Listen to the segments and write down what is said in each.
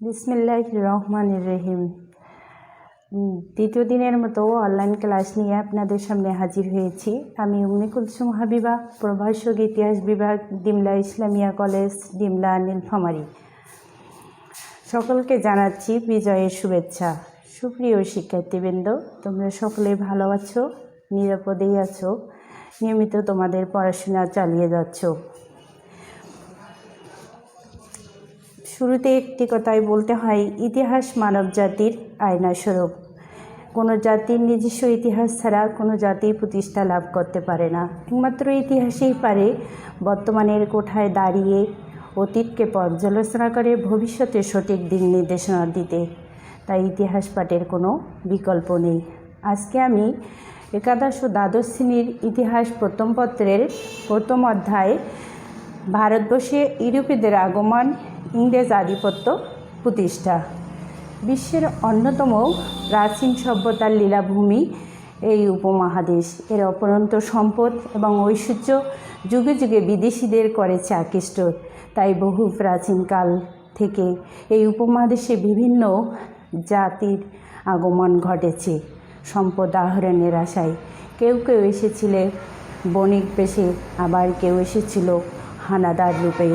বিসমিল্লাহ রহমান রহিম। দ্বিতীয় দিনের মতো অনলাইন ক্লাস নিয়ে আপনাদের সামনে হাজির হয়েছি। আমি উম্মি কুলসুম প্রভাষক ইতিহাস বিভাগ, ডিমলা ইসলামিয়া কলেজ, ডিমলা নীলফামারী। সকলকে জানাচ্ছি বিজয়ের শুভেচ্ছা। সুপ্রিয় শিক্ষার্থীবৃন্দ, তোমরা সকলে ভালো আছো, নিরাপদেই আছো, নিয়মিত তোমাদের পড়াশোনা চালিয়ে যাচ্ছ। শুরুতে একটি কথাই বলতে হয়, ইতিহাস মানব জাতির আয়নাস্বরূপ। কোনো জাতির নিজস্ব ইতিহাস ছাড়া কোনো জাতি প্রতিষ্ঠা লাভ করতে পারে না। একমাত্র ইতিহাসেই পারে বর্তমানের কোঠায় দাঁড়িয়ে অতীতকে পর্যালোচনা করে ভবিষ্যতে সঠিক দিক নির্দেশনা দিতে। তাই ইতিহাস পাঠের কোনো বিকল্প নেই। আজকে আমি একাদশ ও দ্বাদশ শ্রেণির ইতিহাস প্রথম পত্রের প্রথম অধ্যায় ভারতবর্ষে ইউরোপীদের আগমন ইংরেজ আধিপত্য প্রতিষ্ঠা। বিশ্বের অন্যতম প্রাচীন সভ্যতার লীলাভূমি এই উপমহাদেশ। এর অপরন্ত সম্পদ এবং ঐশ্বর্য যুগে যুগে বিদেশিদের করেছে আকৃষ্ট। তাই বহু প্রাচীনকাল থেকে এই উপমহাদেশে বিভিন্ন জাতির আগমন ঘটেছে। সম্পদ আহরণের আশায় কেউ কেউ এসেছিলে বণিক পেশে, আবার কেউ এসেছিল হানাদার রূপে।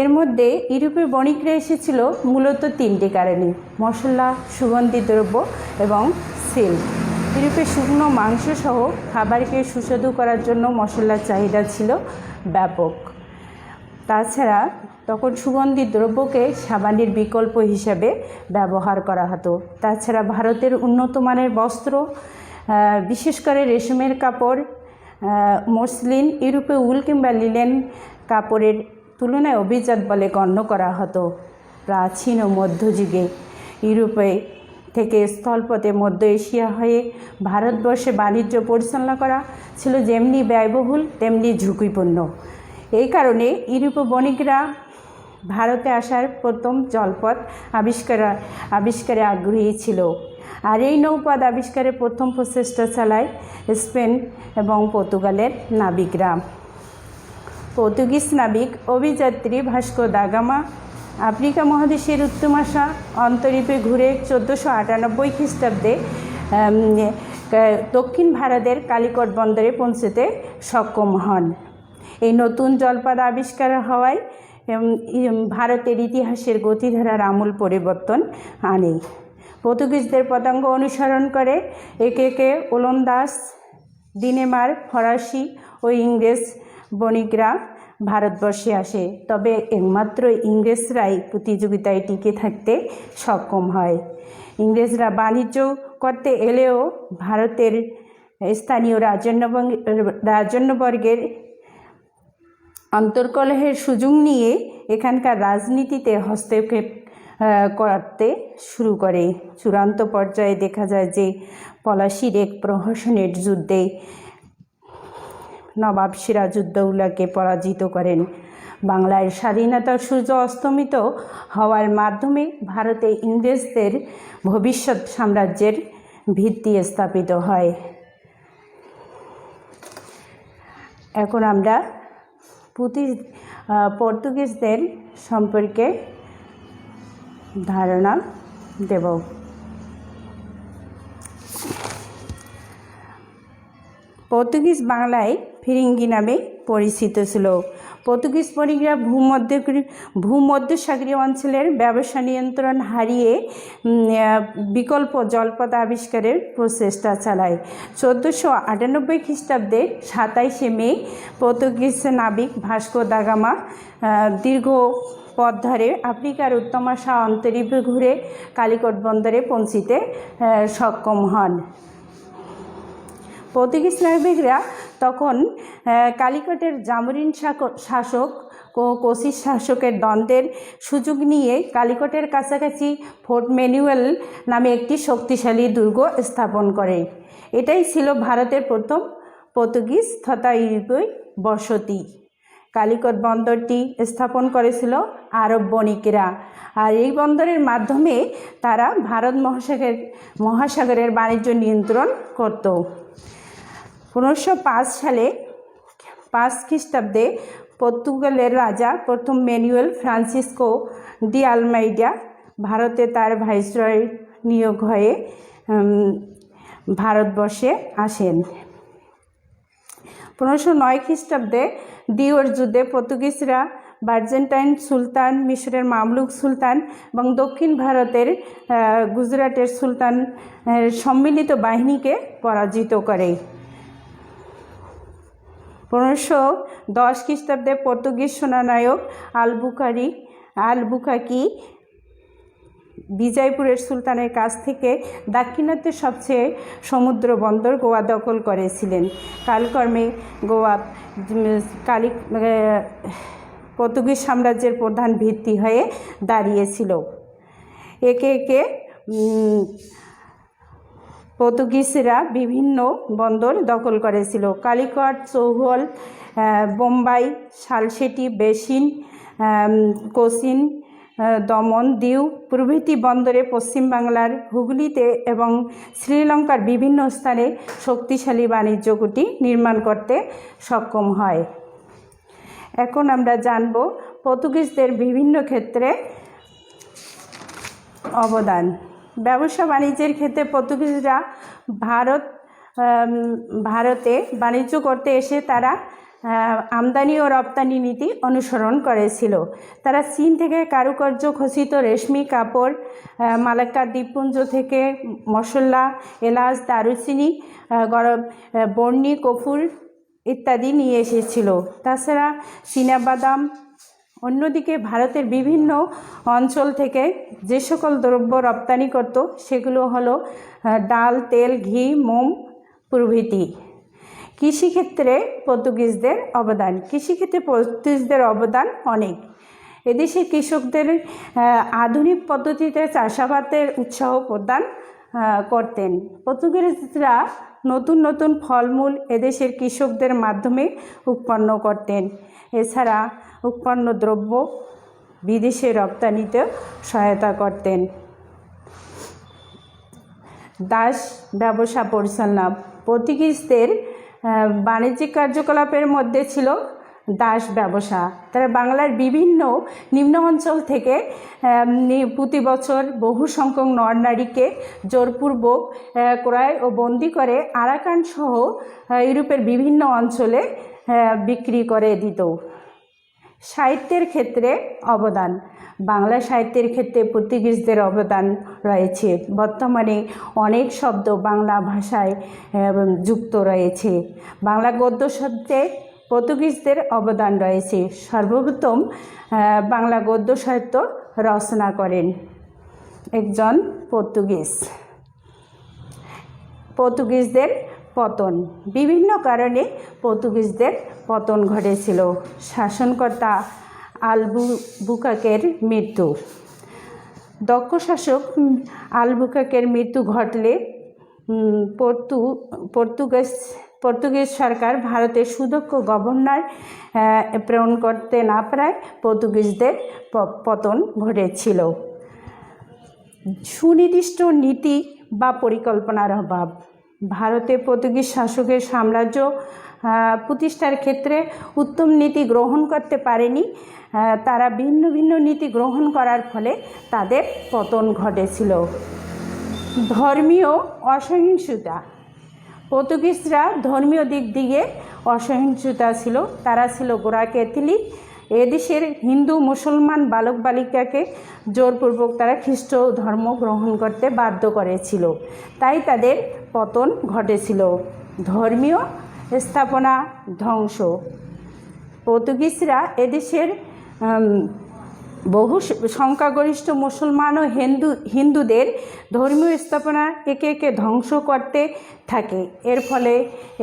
এর মধ্যে ইউরোপের বণিকরা এসেছিল মূলত তিনটি কারণে, মশলা, সুগন্ধি দ্রব্য এবং সিল্ক। ইউরোপে শুকনো মাংস সহ খাবারকে সুস্বাদু করার জন্য মশলার চাহিদা ছিল ব্যাপক। তাছাড়া তখন সুগন্ধি দ্রব্যকে সাবানের বিকল্প হিসাবে ব্যবহার করা হতো। তাছাড়া ভারতের উন্নত মানের বস্ত্র বিশেষ করে রেশমের কাপড় মসলিন, ইউরোপে উল কিংবা লিলেন কাপড়ের তুলনায় অভিজাত বলে গণ্য করা হতো। প্রাচীন ও মধ্যযুগে ইউরোপে থেকে স্থলপথে মধ্য এশিয়া হয়ে ভারতবর্ষে বাণিজ্য পরিচালনা করা ছিল যেমনি ব্যয়বহুল, তেমনি ঝুঁকিপূর্ণ। এই কারণে ইউরোপ বণিকরা ভারতে আসার প্রথম জলপথ আবিষ্কার, আবিষ্কারে আগ্রহী ছিল। আর এই নৌপথ আবিষ্কারে প্রথম প্রচেষ্টা চালায় স্পেন এবং পর্তুগালের নাবিকরা। পর্তুগিজ নাবিক অভিযাত্রী ভাস্কো দাগামা আফ্রিকা মহাদেশের উত্তমাশা অন্তরীপে ঘুরে চোদ্দোশো আটানব্বই খ্রিস্টাব্দে দক্ষিণ ভারতের কালিকট বন্দরে পৌঁছতে সক্ষম হন। এই নতুন জলপথ আবিষ্কার হওয়ায় ভারতের ইতিহাসের গতিধারার আমূল পরিবর্তন আনে। পর্তুগিজদের পতাঙ্গ অনুসরণ করে একে একে ওলন্দাজ, ডিনেমার, ফরাসি ও ইংরেজ বণিকরা ভারতবর্ষে আসে, তবে একমাত্র ইংরেজরাই প্রতিযোগিতায় টিকে থাকতে সক্ষম হয়। ইংরেজরা বাণিজ্য করতে এলেও ভারতের স্থানীয় রাজন্যবর্গের অন্তর্কলহের সুযোগ নিয়ে এখানকার রাজনীতিতে হস্তক্ষেপ করতে শুরু করে। চূড়ান্ত পর্যায়ে দেখা যায় যে পলাশির এক প্রহসনের যুদ্ধে নবাব সিরাজউদ্দৌলাকে পরাজিত করেন। বাংলার স্বাধীনতার সূর্য অস্তমিত হওয়ার মাধ্যমে ভারতে ইংরেজদের ভবিষ্যৎ সাম্রাজ্যের ভিত্তি স্থাপিত হয়। এখন আমরা পুঁতি পর্তুগিজদের সম্পর্কে ধারণা দেব। পর্তুগিজ বাংলায় ফিরিঙ্গি নামে পরিচিত ছিল। পর্তুগিজ বণিকরা ভূমধ্য ভূমধ্যসাগরীয় অঞ্চলের ব্যবসা নিয়ন্ত্রণ হারিয়ে বিকল্প জলপথ আবিষ্কারের প্রচেষ্টা চালায়। চোদ্দোশো আটানব্বই খ্রিস্টাব্দে সাতাইশে মে পর্তুগিজ নাবিক ভাস্কো দাগামা দীর্ঘ পথ ধরে আফ্রিকার উত্তমাশা অন্তরীপে ঘুরে কালিকট বন্দরে পৌঁছিতে সক্ষম হন। পর্তুগিজ নাবিকরা তখন কালিকটের জামরিন শাসক ও কোশিস শাসকের দ্বন্দ্বের সুযোগ নিয়ে কালিকটের কাছাকাছি ফোর্ট ম্যানুয়েল নামে একটি শক্তিশালী দুর্গ স্থাপন করে। এটাই ছিল ভারতের প্রথম পর্তুগিজ তথা ইউরোপীয় বসতি। কালিকট বন্দরটি স্থাপন করেছিল আরব বণিকেরা। আর এই বন্দরের মাধ্যমে তারা ভারত মহাসাগরের মহাসাগরের বাণিজ্য নিয়ন্ত্রণ করত। পনেরোশো সালে পাঁচ খ্রিস্টাব্দে পর্তুগালের রাজা প্রথম ম্যানুয়েল ফ্রান্সিসকো ডি আলমাইডা ভারতে তার ভাইসরয় নিয়োগ হয়ে ভারতবর্ষে আসেন। পনেরোশো নয় খ্রিস্টাব্দে ডিওর যুদ্ধে পর্তুগিজরা বার্জেন্টাইন সুলতান, মিশরের মামলুক সুলতান এবং দক্ষিণ ভারতের গুজরাটের সুলতান সম্মিলিত বাহিনীকে পরাজিত করে। পনেরোশো দশ খ্রিস্টাব্দে পর্তুগিজ সেনানায়ক আলবুকারি, আলবুকাকি বিজয়পুরের সুলতানের কাছ থেকে দাক্ষিণাত্যের সবচেয়ে সমুদ্র বন্দর গোয়া দখল করেছিলেন। কালকর্মে গোয়া, কালি পর্তুগিজ সাম্রাজ্যের প্রধান ভিত্তি হয়ে দাঁড়িয়েছিল। একে একে পর্তুগিজরা বিভিন্ন বন্দর দখল করেছিল। কালিকট, চৌহল বোম্বাই, শালসেটি, বেসিন কোচিন দমন, দিউ প্রভৃতি বন্দরে পশ্চিমবাংলার হুগলিতে এবং শ্রীলঙ্কার বিভিন্ন স্থানে শক্তিশালী বাণিজ্য কুটি নির্মাণ করতে সক্ষম হয়। এখন আমরা জানব পর্তুগিজদের বিভিন্ন ক্ষেত্রে অবদান। ব্যবসা বাণিজ্যের ক্ষেত্রে পর্তুগিজরা ভারত ভারতে বাণিজ্য করতে এসে তারা আমদানি ও রপ্তানি নীতি অনুসরণ করেছিল। তারা চীন থেকে কারুকার্য খচিত রেশমি কাপড় মালাক্কা দ্বীপপুঞ্জ থেকে মশলা, এলাচ, দারুচিনি গরম বর্ণি কফুর ইত্যাদি নিয়ে এসেছিল। তাছাড়া চীনাবাদাম অন্যদিকে ভারতের বিভিন্ন অঞ্চল থেকে যে সকল দ্রব্য রপ্তানি করত, সেগুলো হলো ডাল, তেল, ঘি, মোম, প্রভৃতি। কৃষিক্ষেত্রে পর্তুগিজদের অবদান। কৃষিক্ষেত্রে পর্তুগিজদের অবদান অনেক। এদেশে কৃষকদের আধুনিক পদ্ধতিতে চাষাবাদের উৎসাহ প্রদান করতেন। পর্তুগিজরা নতুন নতুন ফলমূল এদেশের কৃষকদের মাধ্যমে উৎপন্ন করতেন। এছাড়া উৎপন্ন দ্রব্য বিদেশে রপ্তানিতে সহায়তা করতেন। দাস ব্যবসা পরিচালনা। পর্তুগিজদের বাণিজ্যিক কার্যকলাপের মধ্যে ছিল দাস ব্যবসা। তারা বাংলার বিভিন্ন নিম্ন অঞ্চল থেকে প্রতি বছর বহু সংখ্যক নরনারীকে জোরপূর্বক ক্রয় ও বন্দি করে আরাকান সহ ইউরোপের বিভিন্ন অঞ্চলে বিক্রি করে দিত। সাহিত্যের ক্ষেত্রে অবদান। বাংলা সাহিত্যের ক্ষেত্রে পর্তুগিজদের অবদান রয়েছে। বর্তমানে অনেক শব্দ বাংলা ভাষায় যুক্ত রয়েছে। বাংলা গদ্য শব্দে পর্তুগিজদের অবদান রয়েছে। সর্বপ্রথম বাংলা গদ্য সাহিত্য রচনা করেন একজন পর্তুগিজ। পর্তুগিজদের পতন। বিভিন্ন কারণে পর্তুগিজদের পতন ঘটেছিল। শাসনকর্তা আলবু বুকাকের মৃত্যু। দক্ষ শাসক আলবুকাকের মৃত্যু ঘটলে পর্তু, পর্তুগিজ পর্তুগিজ সরকার ভারতের সুদক্ষ গভর্নর প্রেরণ করতে না পারায় পর্তুগিজদের পতন ঘটেছিল। সুনির্দিষ্ট নীতি বা পরিকল্পনার অভাব। ভারতে পর্তুগিজ শাসকের সাম্রাজ্য প্রতিষ্ঠার ক্ষেত্রে উত্তম নীতি গ্রহণ করতে পারেনি। তারা ভিন্ন ভিন্ন নীতি গ্রহণ করার ফলে তাদের পতন ঘটেছিল। ধর্মীয় অসহিংসতা। পর্তুগিজরা ধর্মীয় দিক দিয়ে অসহিংসতা ছিল। তারা ছিল গোড়া ক্যাথলিক। এদেশের হিন্দু, মুসলমান বালক বালিকাকে জোরপূর্বক তারা খ্রিস্ট ধর্ম গ্রহণ করতে বাধ্য করেছিল। তাই তাদের পতন ঘটেছিল। ধর্মীয় স্থাপনা ধ্বংস। পর্তুগিজরা এদেশের বহু সংখ্যাগরিষ্ঠ মুসলমান ও হিন্দু, হিন্দুদের ধর্মীয় স্থাপনা একে একে ধ্বংস করতে থাকে। এর ফলে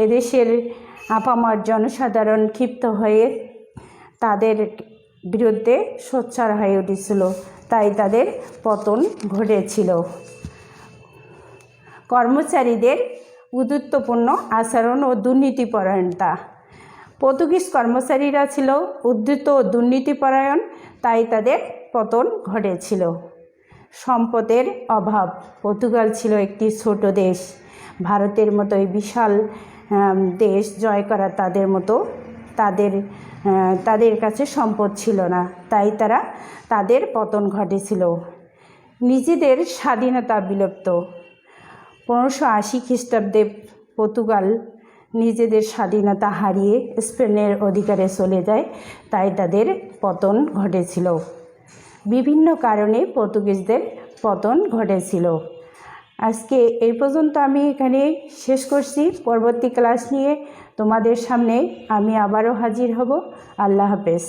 এদেশের আপামার জনসাধারণ ক্ষিপ্ত হয়ে তাদের বিরুদ্ধে সোচ্চার হয়ে উঠেছিল। তাই তাদের পতন ঘটেছিল। কর্মচারীদের উদ্যুত্বপূর্ণ আচরণ ও দুর্নীতিপরায়ণতা। পর্তুগিজ কর্মচারীরা ছিল উদ্ধৃত ও দুর্নীতিপরায়ণ, তাই তাদের পতন ঘটেছিল। সম্পদের অভাব। পর্তুগাল ছিল একটি ছোট দেশ। ভারতের মতোই বিশাল দেশ জয় করা তাদের মতো, তাদের তাদের কাছে সম্পদ ছিল না, তাই তারা তাদের পতন ঘটেছিল। নিজেদের স্বাধীনতা বিলুপ্ত। পনেরোশো আশি খ্রিস্টাব্দে পর্তুগাল নিজেদের স্বাধীনতা হারিয়ে স্পেনের অধিকারে চলে যায়, তাই তাদের পতন ঘটেছিল। বিভিন্ন কারণে পর্তুগিজদের পতন ঘটেছিল। আজকে এই পর্যন্ত আমি এখানে শেষ করছি। পরবর্তী ক্লাস নিয়ে তোমাদের সামনে আমি আবারও হাজির হব। আল্লাহ হাফেজ।